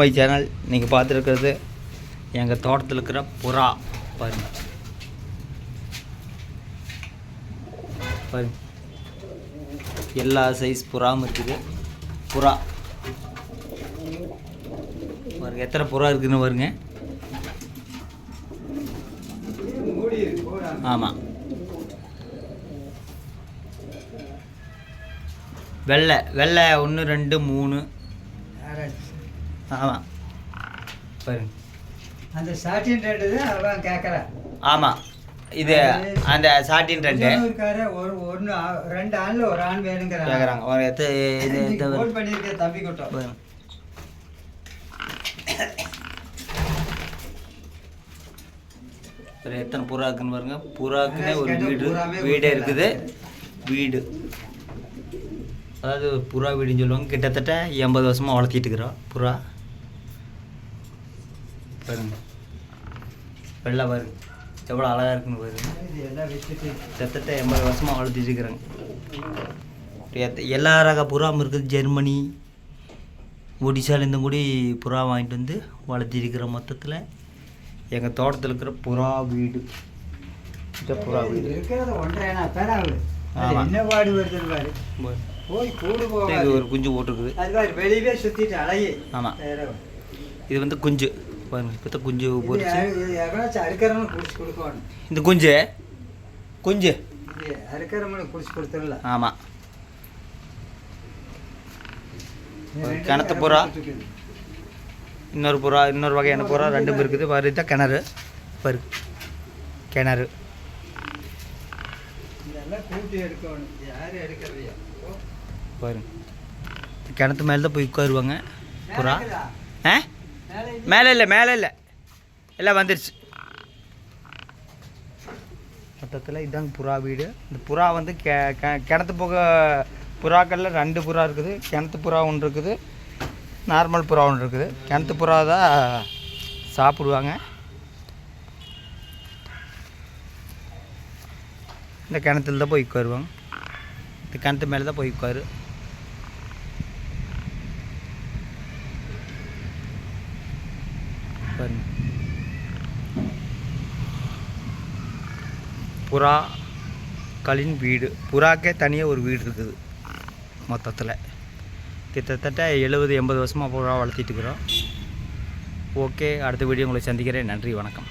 By channel நீங்கள் பார்த்துருக்கிறது எங்கள் தோட்டத்தில் இருக்கிற புறா. பாருங்க. பாருங்க. எல்லா சைஸ் புறாவும் இருக்குது. புறா. பாருங்க எத்தனை புறா இருக்குதுன்னு பாருங்க. ஆமாம் வெள்ளை. வெள்ளை ஒன்று ரெண்டு மூணு. ஆமாம் பாருங்க. அந்த சாட்டின் ரேட்டு தான் அவன் கேட்குறான் ஆமாம் இது அந்த சாட்டின் ரெண்டு இருக்காரு ஒரு ஒன்று ரெண்டு ஆண்ல ஒரு ஆண் வேணுங்கிறான் கேட்குறாங்க ஒரு எத்த இது எத்த ஃபோன் பண்ணியிருக்கேன் தம்பி கூட்டம் எத்தனை புறா இருக்குன்னு பாருங்க. புறாக்குன்னே ஒரு வீடு வீடே இருக்குது. வீடு. அதாவது புறா வீடுன்னு சொல்லுவாங்க. கிட்டத்தட்ட எண்பது வருஷமாக வளர்த்திட்டு இருக்கிறோம். புறா. பாருங்க வெள்ளை பாருங்க எவ்வளோ அழகாக இருக்குன்னு பாருங்க கிட்டத்தட்ட எண்பது வருஷமாக வளர்த்திட்டு இருக்கிறாங்க எத்த- எல்லா ரக புறாவும் இருக்குது. ஜெர்மனி ஒடிசாலேருந்து கூடி புறா வாங்கிட்டு வந்து வளர்த்திருக்கிற மொத்தத்தில் எங்கள் தோட்டத்தில் இருக்கிற புறா வீடு. புறா வீடு. இது ஒரு குஞ்சு போட்டிருக்குது. ஆமாம். இது வந்து குஞ்சு. பாருங்க இப்போ குஞ்சு அறுக்கிறவனுக்கு குடிச்சு கொடுக்கணும். இந்த குஞ்சு? குஞ்சு. அறுக்கிறவனுக்கு ஆமாம் கிணத்து புறா. இன்னொரு புறா இன்னொரு வகையான புறா ரெண்டும் இருக்குது. பாரு இதுதான் கிணறு. பாரு கிணறு. பாருங்க. கிணத்து மேலே தான் போய் உட்காருவாங்க. புறா. ஆ? மேலே இல்லை மேலே இல்லை. எல்லாம் வந்துருச்சு. மொத்தத்தில் இதுதாங்க புறா வீடு. இந்த புறா வந்து கெ கெ- கிணத்து போக புறாக்களில் ரெண்டு புறா இருக்குது. கிணத்து புறா ஒன்று இருக்குது. நார்மல் புறா ஒன்று இருக்குது. கிணத்து புறா தான் சாப்பிடுவாங்க. இந்த கிணத்துல தான் போய் உட்காருவாங்க. இந்த கிணத்து மேலே தான் போய் உட்காரு. பாருங்க புறாக்களின் வீடு. புறாக்கே தனியாக ஒரு வீடு இருக்குது மொத்தத்தில். கிட்டத்தட்ட எழுபது எண்பது வருஷமாக புறா வளர்த்திட்டு இருக்கிறோம். ஓகே அடுத்த வீடியோ உங்களை சந்திக்கிறேன். நன்றி வணக்கம்.